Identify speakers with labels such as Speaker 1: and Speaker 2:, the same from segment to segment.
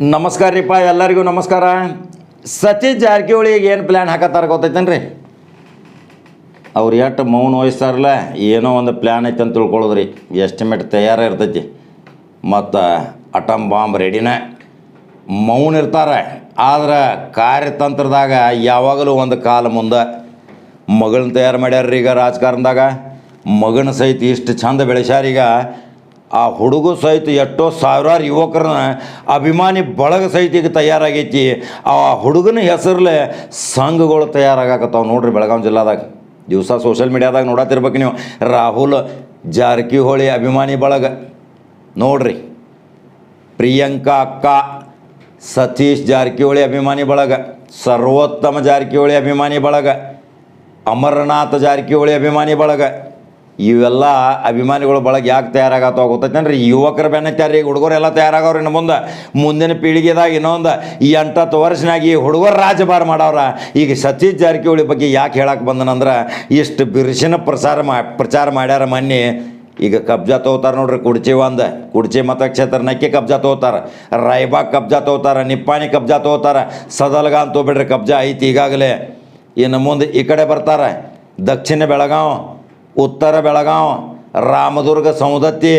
Speaker 1: ನಮಸ್ಕಾರ ರೀಪ್ಪ, ಎಲ್ಲರಿಗೂ ನಮಸ್ಕಾರ. ಸಚಿನ್ ಜಾರಕಿಹೊಳಿಗೆ ಏನು ಪ್ಲ್ಯಾನ್ ಹಾಕತ್ತಾರ ಗೊತ್ತೈತೇನ್ರಿ? ಅವ್ರು ಎಷ್ಟು ಮೌನ ವಹಿಸ್ತಾರಲ್ಲ, ಏನೋ ಒಂದು ಪ್ಲ್ಯಾನ್ ಐತೆ ಅಂತ ತಿಳ್ಕೊಳ್ಳೋದ್ರಿ. ಎಸ್ಟಿಮೇಟ್ ತಯಾರ ಇರ್ತೈತಿ. ಮತ್ತು ಅಟಮ್ ಬಾಂಬ್ ರೆಡಿನೇ ಮೌನ ಇರ್ತಾರೆ. ಆದ್ರೆ ಕಾರ್ಯತಂತ್ರದಾಗ ಯಾವಾಗಲೂ ಒಂದು ಕಾಲ ಮುಂದೆ ಮಗಳನ್ನ ತಯಾರು ಈಗ ರಾಜಕಾರಣದಾಗ. ಮಗನ ಸಹಿತ ಇಷ್ಟು ಚಂದ ಬೆಳೆಸ್ಯಾರೀಗ ಆ ಹುಡುಗ ಸಹಿತ ಎಷ್ಟೋ ಸಾವಿರಾರು ಯುವಕರನ್ನ ಅಭಿಮಾನಿ ಬಳಗ ಸಹಿತ ಈಗ ತಯಾರಾಗೈತಿ. ಆ ಹುಡುಗನ ಹೆಸರಲ್ಲೇ ಸಂಘಗಳು ತಯಾರಾಗಕತ್ತಾವೆ ನೋಡ್ರಿ ಬೆಳಗಾವಿ ಜಿಲ್ಲಾದಾಗ. ದಿವಸ ಸೋಷಿಯಲ್ ಮೀಡಿಯಾದಾಗ ನೋಡತ್ತಿರ್ಬೇಕು ನೀವು. ರಾಹುಲ್ ಜಾರಕಿಹೊಳಿ ಅಭಿಮಾನಿ ಬಳಗ. ನೋಡ್ರಿ. ಪ್ರಿಯಾಂಕಾ ಅಕ್ಕ, ಸತೀಶ್ ಜಾರಕಿಹೊಳಿ ಅಭಿಮಾನಿ ಬಳಗ. ಸರ್ವೋತ್ತಮ ಜಾರಕಿಹೊಳಿ ಅಭಿಮಾನಿ ಬಳಗ. ಅಮರನಾಥ ಜಾರಕಿಹೊಳಿ ಅಭಿಮಾನಿ ಬಳಗ. ಇವೆಲ್ಲ ಅಭಿಮಾನಿಗಳು ಬಳಗ ಯಾಕೆ ತಯಾರಾಗತ್ತೋ ಗೊತ್ತೈತೇನ್ರಿ? ಯುವಕರ ಹುಡುಗರು ಹುಡುಗರೆಲ್ಲ ತಯಾರಾಗವ್ರಿ ಇನ್ನು ಮುಂದೆ. ಮುಂದಿನ ಪೀಳಿಗೆದಾಗ ಇನ್ನೊಂದು ಈ ಎಂಟತ್ತು ವರ್ಷನಾಗಿ ಈ ಹುಡುಗರು ರಾಜಭಾರ ಮಾಡವ್ರ. ಈಗ ಸತೀಶ್ ಜಾರಕಿಹೊಳಿ ಬಗ್ಗೆ ಯಾಕೆ ಹೇಳಕ್ಕೆ ಬಂದನಂದ್ರೆ, ಇಷ್ಟು ಬಿರುಸಿನ ಪ್ರಸಾರ ಮಾ, ಪ್ರಚಾರ ಮಾಡ್ಯಾರ ಮೊನ್ನೆ. ಈಗ ಕಬ್ಜಾ ತಗೋತಾರ ನೋಡ್ರಿ, ಕುಡ್ಚಿ ಒಂದು, ಕುಡ್ಚಿ ಮತಕ್ಷೇತ್ರ ನಕ್ಕಿ ಕಬ್ಜಾ ತಗೋತಾರ ರಾಯ್ಬಾಗ್ ಕಬ್ಜಾ ತಗೋತಾರ ನಿಪ್ಪಾಣಿ ಕಬ್ಜಾ ತಗೋತಾರ ಸದಲ್ಗ ಅಂತ ಹೋಗ್ಬಿಡ್ರಿ ಕಬ್ಜಾ ಐತಿ ಈಗಾಗಲೇ. ಇನ್ನು ಮುಂದೆ ಈ ಕಡೆ ಬರ್ತಾರೆ, ದಕ್ಷಿಣ ಬೆಳಗಾವ್. ಉತ್ತರ ಬೆಳಗಾವ್ ರಾಮದುರ್ಗ ಸೌದತ್ತಿ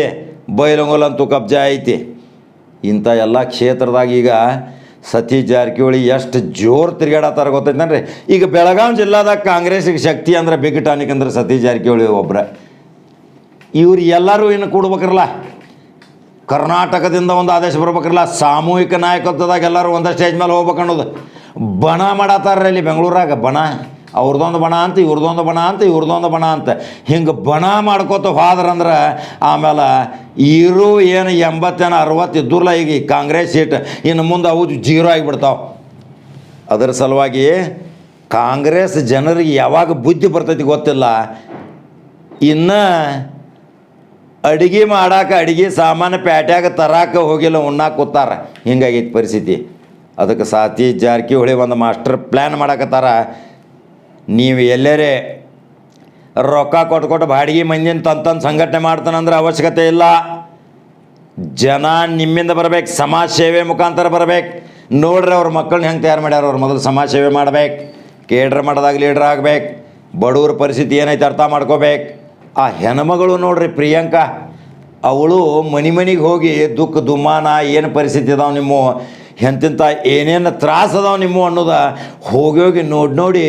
Speaker 1: ಬೈಲಂಗೋಲ್ ಅಂತೂ ಕಬ್ಜಾ ಐತಿ. ಇಂಥ ಎಲ್ಲ ಕ್ಷೇತ್ರದಾಗ ಈಗ ಸತಿ ಜಾರಕಿಹೊಳಿ ಎಷ್ಟು ಜೋರು ತಿರುಗಾಡತ್ತಾರ ಗೊತ್ತೈತೇನ್ರಿ? ಈಗ ಬೆಳಗಾವಿ ಜಿಲ್ಲಾದಾಗ ಕಾಂಗ್ರೆಸ್ಸಿಗೆ ಶಕ್ತಿ ಅಂದ್ರೆ ಬಿಗ್ ಟಾನಿಕ್ ಅಂದ್ರೆ ಸತೀಶ್ ಜಾರಕಿಹೊಳಿ ಒಬ್ಬರ ಇವ್ರು ಎಲ್ಲರೂ ಇನ್ನು ಕೊಡ್ಬೇಕ್ರಲ್ಲ. ಕರ್ನಾಟಕದಿಂದ ಒಂದು ಆದೇಶ ಬರ್ಬೇಕ್ರಲ್ಲ. ಸಾಮೂಹಿಕ ನಾಯಕತ್ವದಾಗ ಎಲ್ಲರೂ ಒಂದೇ ಸ್ಟೇಜ್ ಮೇಲೆ ಹೋಗ್ಬೇಕು ಅನ್ನೋದು. ಬಣ ಮಾಡತ್ತಾರ ಇಲ್ಲಿ ಬೆಂಗಳೂರಾಗ, ಬಣ. ಅವ್ರದ್ದೊಂದು ಬಣ ಅಂತ ಇವ್ರದ್ದೊಂದು ಬಣ ಅಂತ ಇವ್ರದ್ದೊಂದು ಬಣ ಅಂತ. ಹಿಂಗೆ ಬಣ ಮಾಡ್ಕೋತ ಹೋದ್ರಂದ್ರೆ ಆಮೇಲೆ ಇರು ಏನು ಎಂಬತ್ತೇನು ಅರವತ್ತು ಇದ್ದುರ್ಲ ಈಗ ಕಾಂಗ್ರೆಸ್ ಸೀಟ್ ಇನ್ನು ಮುಂದೆ ಅವು ಜೀರೋ ಆಗಿಬಿಡ್ತಾವೆ. ಅದರ ಸಲುವಾಗಿ ಕಾಂಗ್ರೆಸ್ ಜನರಿಗೆ ಯಾವಾಗ ಬುದ್ಧಿ ಬರ್ತೈತಿ ಗೊತ್ತಿಲ್ಲ. ಇನ್ನು ಅಡುಗೆ ಮಾಡಕ್ಕೆ ಅಡುಗೆ ಸಾಮಾನು ಪ್ಯಾಟ್ಯಾಗ ತರಾಕ ಹೋಗಿಲ್ಲ ಉಣ್ಣಾ ಕೂತಾರ. ಹಿಂಗಾಗೈತಿ ಪರಿಸ್ಥಿತಿ. ಅದಕ್ಕೆ ಸಾತಿ ಜಾರಕಿಹೊಳಿ ಒಂದು ಮಾಸ್ಟರ್ ಪ್ಲ್ಯಾನ್ ಮಾಡಾಕತ್ತಾರ. ನೀವು ಎಲ್ಲರೇ ರೊಕ್ಕ ಕೊಟ್ಟು ಕೊಟ್ಟು ಬಾಡಿಗೆ ಮಂದಿನ ತಂತಂದು ಸಂಘಟನೆ ಮಾಡ್ತಾನಂದ್ರೆ ಅವಶ್ಯಕತೆ ಇಲ್ಲ. ಜನ ನಿಮ್ಮಿಂದ ಬರ್ಬೇಕು, ಸಮಾಜ ಸೇವೆ ಮುಖಾಂತರ ಬರ್ಬೇಕು. ನೋಡ್ರಿ ಅವ್ರ ಮಕ್ಕಳನ್ನ ಹೆಂಗೆ ತಯಾರು ಮಾಡ್ಯಾರ ಅವ್ರು ಮೊದಲು ಸಮಾಜ ಸೇವೆ ಮಾಡ್ಬೇಕು. ಕೇಡ್ರ್ ಮಾಡೋದಾಗ ಲೀಡ್ರ್ ಆಗ್ಬೇಕು. ಬಡವ್ರ ಪರಿಸ್ಥಿತಿ ಏನೈತೆ ಅರ್ಥ ಮಾಡ್ಕೋಬೇಕು. ಆ ಹೆಣ್ಮಗಳು ನೋಡ್ರಿ ಪ್ರಿಯಾಂಕಾ, ಅವಳು ಮನೆ ಮನಿಗೆ ಹೋಗಿ ದುಃಖ ದುಮಾನ ಏನು ಪರಿಸ್ಥಿತಿ ಅದಾವ ನಿಮ್ಮ? ಎಂತಿಂಥ ಏನೇನು ತ್ರಾಸ ಅದಾವೆ ನಿಮ್ಮ ಅನ್ನೋದ ಹೋಗಿ ಹೋಗಿ ನೋಡಿ ನೋಡಿ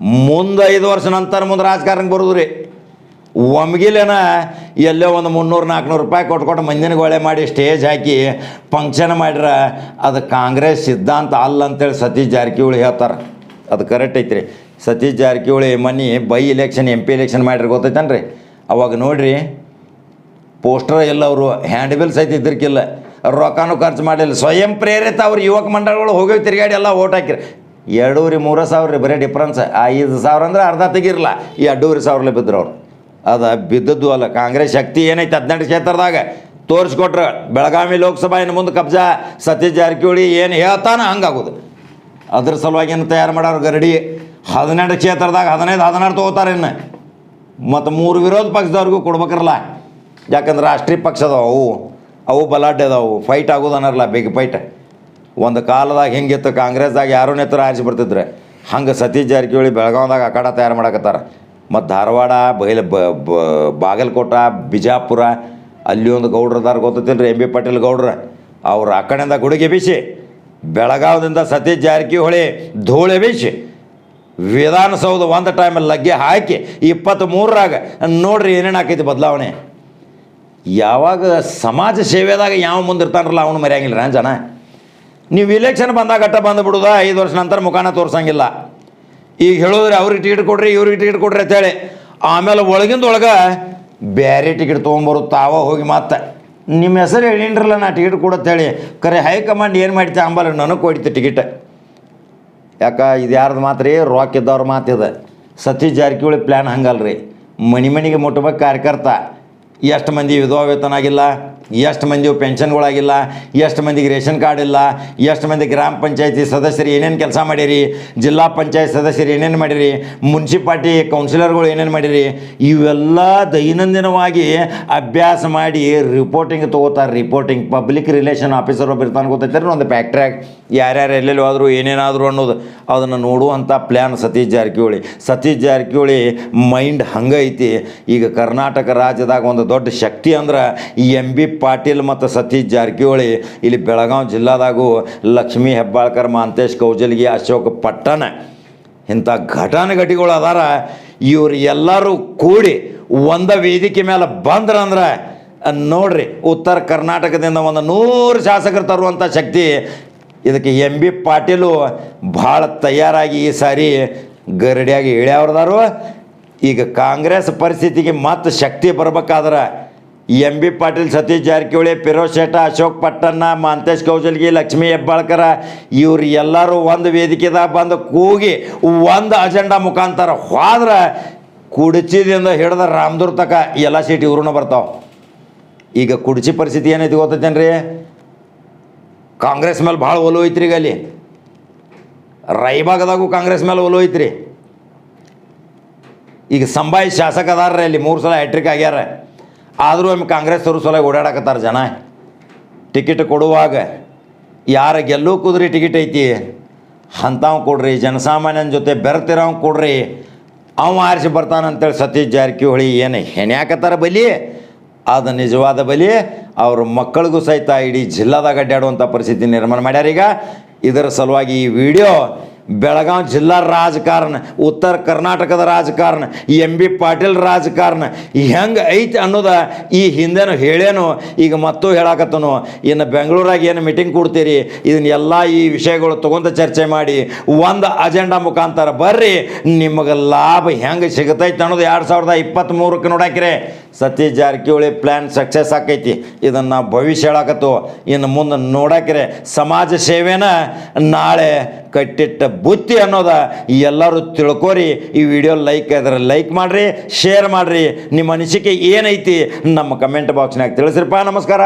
Speaker 1: ಮುಂದೆ ಐದು ವರ್ಷ ನಂತರ ಮುಂದೆ ರಾಜಕಾರಣಕ್ಕೆ ಬರೋದು ರೀ ಒಮ್ಗಿಲೇನ ಎಲ್ಲೋ ಒಂದು ಮುನ್ನೂರು ನಾಲ್ಕುನೂರು ರೂಪಾಯಿ ಕೊಟ್ಕೊಟ್ಟು ಮಂದಿನ ಗೋಳೆ ಮಾಡಿ ಸ್ಟೇಜ್ ಹಾಕಿ ಫಂಕ್ಷನ್ ಮಾಡಿರ, ಅದು ಕಾಂಗ್ರೆಸ್ ಸಿದ್ಧಾಂತ ಅಲ್ಲ ಅಂತೇಳಿ ಸತೀಶ್ ಜಾರಕಿಹೊಳಿ ಹೇಳ್ತಾರೆ. ಅದು ಕರೆಕ್ಟ್ ಐತ್ರಿ. ಸತೀಶ್ ಜಾರಕಿಹೊಳಿ ಮನಿ by election M P election ಗೊತ್ತೈತನ್ ರೀ ಅವಾಗ ನೋಡಿರಿ, ಪೋಸ್ಟರ್ ಎಲ್ಲ ಅವರು ಹ್ಯಾಂಡ್ ಬಿಲ್ ಸಹಿತ ಇದ್ರಕ್ಕಿಲ್ಲ ರೊಕ್ಕನೂ ಖರ್ಚು ಮಾಡಿಲ್ಲ. ಸ್ವಯಂ ಪ್ರೇರಿತ ಅವ್ರು ಯುವಕ ಮಂಡಳಗಳು ಹೋಗಿ ತಿರುಗಾಡಿ ಎಲ್ಲ ಓಟ್ ಹಾಕಿರಿ. ಎರಡೂವರೆ ಮೂರು ಸಾವಿರ ರೀ ಬರೀ ಡಿಫ್ರೆನ್ಸ್ ಐದು ಸಾವಿರ ಅಂದ್ರೆ ಅರ್ಧ ತೆಗಿರಲ್ಲ ಈ ಎರಡೂವರೆ ಸಾವಿರಲ್ಲಿ ಬಿದ್ದರು ಅವ್ರು. ಅದು ಬಿದ್ದದ್ದು ಅಲ್ಲ. ಕಾಂಗ್ರೆಸ್ ಶಕ್ತಿ ಏನೈತೆ ಹದಿನೆಂಟು ಕ್ಷೇತ್ರದಾಗ? ತೋರಿಸ್ಕೊಟ್ರೆ ಬೆಳಗಾವಿ ಲೋಕಸಭಾ ಇನ್ನು ಮುಂದೆ ಕಬ್ಜಾ, ಸತೀಶ್ ಜಾರಕಿಹೊಳಿ ಏನು ಹೇಳ್ತಾನೆ ಹಂಗಾಗೋದು. ಅದ್ರ ಸಲುವಾಗಿ ಏನು ತಯಾರು ಮಾಡೋರು ಗರಡಿ? ಹದಿನೆಂಟು ಕ್ಷೇತ್ರದಾಗ ಹದಿನೈದು, ಹದಿನಾರು ತೊಗೋತಾರೆ ಇನ್ನು. ಮತ್ತು ಮೂರು ವಿರೋಧ ಪಕ್ಷದವ್ರಿಗೂ ಕೊಡ್ಬೇಕ್ರಲ್ಲ. ಯಾಕಂದ್ರೆ ರಾಷ್ಟ್ರೀಯ ಪಕ್ಷ ಅವು ಅವು ಬಲಾಢ್ಯ ಅದಾವು ಫೈಟ್ ಆಗೋದು ಅನ್ನೋರಲ್ಲ ಬಿಗ್ ಫೈಟ್ ಒಂದು ಕಾಲದಾಗ ಹಿಂಗಿತ್ತು ಕಾಂಗ್ರೆಸ್ದಾಗ ಯಾರೂ ನೇತ್ರ ಆರಿಸಿ ಬರ್ತಿದ್ರೆ ಹಂಗೆ ಸತೀಶ್ ಜಾರಕಿಹೊಳಿ ಬೆಳಗಾವ್ದಾಗ ಅಖಾಡ ತಯಾರು ಮಾಡಕತ್ತಾರ. ಮತ್ತು ಧಾರವಾಡ, ಬೈಲ ಬಾಗಲಕೋಟ, ಬಿಜಾಪುರ, ಅಲ್ಲಿ ಒಂದು ಗೌಡ್ರದಾರ ಗೊತ್ತಿಲ್ಲ ರೀ ಎಂ ಬಿ ಪಾಟೀಲ್ ಗೌಡ್ರ. ಅವ್ರ ಆ ಗುಡುಗೆ ಬೀಸಿ, ಬೆಳಗಾವದಿಂದ ಸತೀಶ್ ಜಾರಕಿಹೊಳಿ ಧೂಳೆ ಬೀಸಿ, ವಿಧಾನಸೌಧ ಒಂದು ಟೈಮಲ್ಲಿ ಲಗ್ಗೆ ಹಾಕಿ ಇಪ್ಪತ್ತ್ಮೂರರಾಗ ನೋಡ್ರಿ ಏನೇನು ಆಕೈತಿ ಬದಲಾವಣೆ. ಯಾವಾಗ ಸಮಾಜ ಸೇವೆದಾಗ ಯಾವ ಮುಂದಿರ್ತಾನಲ್ಲ ಅವನು ಮರ್ಯಾಂಗಿಲ್ಲ ಜನ? ನೀವು ಇಲೆಕ್ಷನ್ ಬಂದಾಗ ಅಟ್ಟ ಬಂದುಬಿಡುದ ಐದು ವರ್ಷ ನಂತರ ಮುಖಾನ ತೋರ್ಸಂಗಿಲ್ಲ. ಈಗ ಹೇಳಿದ್ರೆ ಅವ್ರಿಗೆ ಟಿಕೆಟ್ ಕೊಡ್ರಿ, ಇವ್ರಿಗೆ ಟಿಕೆಟ್ ಕೊಡ್ರಿ ಅಂತೇಳಿ ಆಮೇಲೆ ಒಳಗಿಂದ ಒಳಗೆ ಬೇರೆ ಟಿಕೆಟ್ ತೊಗೊಂಬರು ತಾವ ಹೋಗಿ ಮತ್ತೆ ನಿಮ್ಮ ಹೆಸರು ಹೇಳಿನ್ರಲ್ಲ, ನಾ ಟಿಕೆಟ್ ಕೊಡತ್ತೇಳಿ ಕರೆ ಹೈಕಮಾಂಡ್ ಏನು ಮಾಡ್ತಾ ಅಂಬಲ್ಲ ನನಗೆ ಕೊಡ್ತಿ ಟಿಕೆಟ್ ಯಾಕೆ? ಇದು ಯಾರ್ದು ಮಾತ್ರ ರೊಕ್ಕ ಇದ್ದವ್ರ ಮಾತಿದೆ ಸತೀಶ್ ಜಾರಕಿಹೊಳಿ ಪ್ಲ್ಯಾನ್ ಹಂಗಲ್ರಿ. ಮನೆ ಮನೆಗೆ ಮುಟ್ಟಬೇಕು ಕಾರ್ಯಕರ್ತ. ಎಷ್ಟು ಮಂದಿ ವಿಧವಾ ವೇತನ ಆಗಿಲ್ಲ? ಎಷ್ಟು ಮಂದಿ ಪೆನ್ಷನ್ಗಳಾಗಿಲ್ಲ, ಎಷ್ಟು ಮಂದಿಗೆ ರೇಷನ್ ಕಾರ್ಡ್ ಇಲ್ಲ, ಎಷ್ಟು ಮಂದಿ ಗ್ರಾಮ ಪಂಚಾಯತಿ ಸದಸ್ಯರು ಏನೇನು ಕೆಲಸ ಮಾಡಿರಿ, ಜಿಲ್ಲಾ ಪಂಚಾಯತ್ ಸದಸ್ಯರು ಏನೇನು ಮಾಡಿರಿ, ಮುನ್ಸಿಪಾಲ್ಟಿ ಕೌನ್ಸಿಲರ್ಗಳು ಏನೇನು ಮಾಡಿರಿ, ಇವೆಲ್ಲ ದೈನಂದಿನವಾಗಿ ಅಭ್ಯಾಸ ಮಾಡಿ ರಿಪೋರ್ಟಿಂಗ್ ತೊಗೋತಾರೆ ರಿಪೋರ್ಟಿಂಗ್ ಪಬ್ಲಿಕ್ ರಿಲೇಷನ್ ಆಫೀಸರ್ ಒಬ್ಬರು ಇರ್ತಾನೆ ಗೊತ್ತೈತೆ ಒಂದು ಫ್ಯಾಕ್ಟ್ರ್ಯಾಗ ಯಾರ್ಯಾರು ಎಲ್ಲೆಲ್ಲಿ ಹೋದ್ರು, ಏನೇನಾದರೂ ಅನ್ನೋದು. ಅದನ್ನು ನೋಡುವಂಥ ಪ್ಲ್ಯಾನ್ ಸತೀಶ್ ಜಾರಕಿಹೊಳಿ. ಸತೀಶ್ ಜಾರಕಿಹೊಳಿ ಮೈಂಡ್ ಹಂಗೈತಿ ಈಗ ಕರ್ನಾಟಕ ರಾಜ್ಯದಾಗ ಒಂದು ದೊಡ್ಡ ಶಕ್ತಿ ಅಂದ್ರೆ ಈ ಎಂ ಬಿ ಪಾಟೀಲ್ ಮತ್ತು ಸತೀಶ್ ಜಾರಕಿಹೊಳಿ, ಇಲ್ಲಿ ಬೆಳಗಾವಿ ಜಿಲ್ಲಾದಾಗೂ ಲಕ್ಷ್ಮೀ ಹೆಬ್ಬಾಳ್ಕರ್, ಮಾಂತೇಶ್ ಕೌಜಲ್ಗಿ, ಅಶೋಕ್ ಪಟ್ಟಣ. ಇಂಥ ಘಟಾನುಘಟಿಗಳು ಅದಾರ. ಇವರು ಎಲ್ಲರೂ ಕೂಡಿ ಒಂದ ವೇದಿಕೆ ಮೇಲೆ ಬಂದ್ರಂದ್ರೆ ನೋಡ್ರಿ, ಉತ್ತರ ಕರ್ನಾಟಕದಿಂದ ಒಂದು ನೂರು ಶಾಸಕರು ತರುವಂಥ ಶಕ್ತಿ, ಇದಕ್ಕೆ ಎಂ ಬಿ ಪಾಟೀಲು ಭಾಳ ತಯಾರಾಗಿ ಈ ಸಾರಿ ಗರಡಿಯಾಗಿ ಇಳ್ಯಾವ್ರದಾರು ಈಗ ಕಾಂಗ್ರೆಸ್ ಪರಿಸ್ಥಿತಿಗೆ ಮತ್ತೆ ಶಕ್ತಿ ಬರ್ಬೇಕಾದ್ರೆ ಎಂ ಬಿ ಪಾಟೀಲ್, ಸತೀಶ್ ಜಾರಕಿಹೊಳಿ, ಫಿರೋಜ್ ಶೇಠ ಅಶೋಕ್ ಪಟ್ಟಣ್ಣ, ಮಾಂತೇಶ್ ಕೌಜಲ್ಗಿ ಲಕ್ಷ್ಮೀ ಹೆಬ್ಬಾಳ್ಕರ, ಇವ್ರು ಎಲ್ಲರೂ ಒಂದು ವೇದಿಕೆದಾಗ ಬಂದು ಕೂಗಿ ಒಂದು ಅಜೆಂಡಾ ಮುಖಾಂತರ ಹೋದ್ರೆ ಕುಡಚಿದಿಂದ ಹಿಡಿದ ರಾಮದುರ್ ತಕ ಎಲ್ಲ ಸೀಟ್ ಇವ್ರೂ ಬರ್ತಾವೆ. ಈಗ ಕುಡ್ಚಿ ಪರಿಸ್ಥಿತಿ ಏನೈತಿ ಗೊತ್ತೈತೇನ್ರಿ? ಕಾಂಗ್ರೆಸ್ ಮೇಲೆ ಭಾಳ ಒಲವು ಐತ್ರಿ ಈಗ ಅಲ್ಲಿ. ಕಾಂಗ್ರೆಸ್ ಮೇಲೆ ಒಲವು ಐತ್ರಿ. ಈಗ ಸಂಬಾಯಿ ಶಾಸಕ ಅದಾರ್ರಿ ಅಲ್ಲಿ, ಮೂರು ಸಲ ಹ್ಯಾಟ್ರಿಕ್ ಆಗ್ಯಾರ. ಆದರೂ ಒಮ್ಮೆ ಕಾಂಗ್ರೆಸ್ ಅವರು ಓಡಾಡಕತ್ತಾರೆ ಜನ. ಟಿಕೆಟ್ ಕೊಡುವಾಗ ಯಾರ ಗೆಲ್ಲೋ ಕುದ್ರಿ ಟಿಕೆಟ್ ಐತಿ. ಅಂಥವ್ ಕೊಡ್ರಿ, ಜನಸಾಮಾನ್ಯನ ಜೊತೆ ಬೆರ್ತಿರವ್ ಕೊಡ್ರಿ. ಅವ ಆರಿಸಿ ಬರ್ತಾನಂತೇಳಿ ಸತೀಶ್ ಜಾರಕಿಹೊಳಿ ಏನು ಹೆಣ್ಯಾಕತ್ತಾರ ಬಲಿ? ಅದು ನಿಜವಾದ ಬಲಿ. ಅವ್ರ ಮಕ್ಕಳಿಗೂ ಸಹಿತ ಇಡೀ ಜಿಲ್ಲಾದಾಗ ಅಡ್ಡಾಡುವಂಥ ಪರಿಸ್ಥಿತಿ ನಿರ್ಮಾಣ ಮಾಡ್ಯಾರೀಗ ಇದರ ಸಲುವಾಗಿ ಈ ವಿಡಿಯೋ ಬೆಳಗಾವಿ ಜಿಲ್ಲಾ ರಾಜಕಾರಣ, ಉತ್ತರ ಕರ್ನಾಟಕದ ರಾಜಕಾರಣ ಎಂ ಬಿ ಪಾಟೀಲ್ ರಾಜಕಾರಣ ಹೆಂಗೆ ಐತೆ ಅನ್ನೋದ ಈ ಹಿಂದೆನೂ ಹೇಳೇನು ಈಗ ಮತ್ತೂ ಹೇಳಾಕತ್ತನು, ಇನ್ನು ಬೆಂಗಳೂರಾಗ ಏನು ಮೀಟಿಂಗ್ ಕೊಡ್ತೀರಿ, ಇದನ್ನ ಎಲ್ಲ ಈ ವಿಷಯಗಳು ತೊಗೊಂತ ಚರ್ಚೆ ಮಾಡಿ, ಒಂದು ಅಜೆಂಡಾ ಮುಖಾಂತರ ಬರ್ರಿ, ನಿಮಗೆ ಲಾಭ ಹೆಂಗೆ ಸಿಗತೈತೆ ಅನ್ನೋದು ಎರಡು ಸಾವಿರದ ಇಪ್ಪತ್ತ್ಮೂರಕ್ಕೆ ನೋಡಾಕಿರೆ ಸತೀಶ್ ಜಾರಕಿಹೊಳಿ ಪ್ಲ್ಯಾನ್ ಸಕ್ಸಸ್ ಆಕೈತಿ, ಇದನ್ನು ನಾವು ಭವಿಷ್ಯ ಹೇಳಾಕತ್ತು, ಇನ್ನು ಮುಂದೆ ನೋಡಾಕಿರೆ ಸಮಾಜ ಸೇವೆನ ನಾಳೆ ಕಟ್ಟಿಟ್ಟ ಬುತ್ತಿ ಅನ್ನೋದ ಎಲ್ಲರೂ ತಿಳ್ಕೊರಿ. ಈ ವಿಡಿಯೋ ಲೈಕ್ ಇದ್ರೆ ಲೈಕ್ ಮಾಡಿರಿ ಶೇರ್ ಮಾಡಿರಿ. ನಿಮ್ಮ ಅನಿಸಿಕೆ ಏನೈತಿ ನಮ್ಮ ಕಮೆಂಟ್ ಬಾಕ್ಸ್ನಾಗ ತಿಳಿಸ್ರಿಪ್ಪ. ನಮಸ್ಕಾರ.